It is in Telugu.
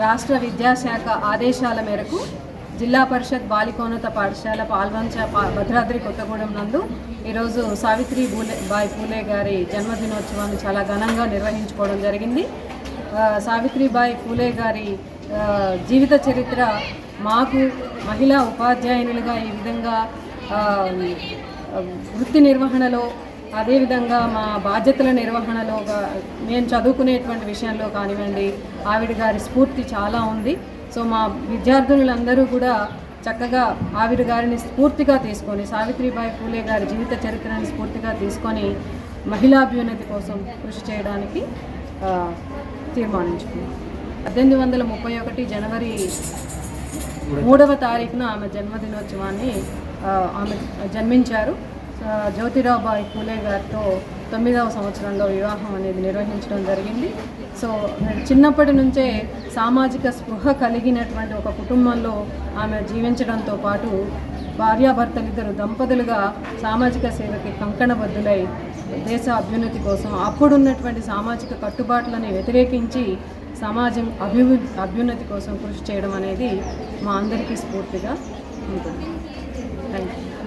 రాష్ట్ర విద్యాశాఖ ఆదేశాల మేరకు జిల్లా పరిషత్ బాలికోన్నత పాఠశాల పాల్వంచ పా- భద్రాద్రి కొత్తగూడెం నందు ఈరోజు సావిత్రి బూలే బాయ్ పూలే గారి జన్మదినోత్సవాన్ని చాలా ఘనంగా నిర్వహించుకోవడం జరిగింది. సావిత్రిబాయి పూలే గారి జీవిత చరిత్ర మాకు మహిళా ఉపాధ్యాయునిలుగా ఈ విధంగా వృత్తి నిర్వహణలో అదేవిధంగా మా బాధ్యతల నిర్వహణలో మేము చదువుకునేటువంటి విషయంలో కానివ్వండి ఆవిడ గారి స్ఫూర్తి చాలా ఉంది. సో మా విద్యార్థులందరూ కూడా చక్కగా ఆవిడ గారిని స్ఫూర్తిగా తీసుకొని సావిత్రిబాయి పూలే గారి జీవిత చరిత్రని స్ఫూర్తిగా తీసుకొని మహిళాభ్యున్నతి కోసం కృషి చేయడానికి తీర్మానించుకున్నాం. పద్దెనిమిది వందల ముప్పై ఒకటి జనవరి మూడవ తారీఖున ఆమె జన్మదినోత్సవాన్ని ఆమె జన్మించారు. ఆ, జ్యోతిరావు బాయ్ పూలే గారితో తొమ్మిదవ సంవత్సరంలో వివాహం అనేది నిర్వహించడం జరిగింది. సో చిన్నప్పటి నుంచే సామాజిక స్పృహ కలిగినటువంటి ఒక కుటుంబంలో ఆమె జీవించడంతో పాటు భార్యాభర్తలిద్దరు దంపతులుగా సామాజిక సేవకి కంకణబద్ధులై దేశ అభ్యున్నతి కోసం అప్పుడున్నటువంటి సామాజిక కట్టుబాట్లని వ్యతిరేకించి సమాజం అభివృద్ధి అభ్యున్నతి కోసం కృషి చేయడం అనేది మా అందరికీ స్ఫూర్తిగా ఉంటుంది. Thank you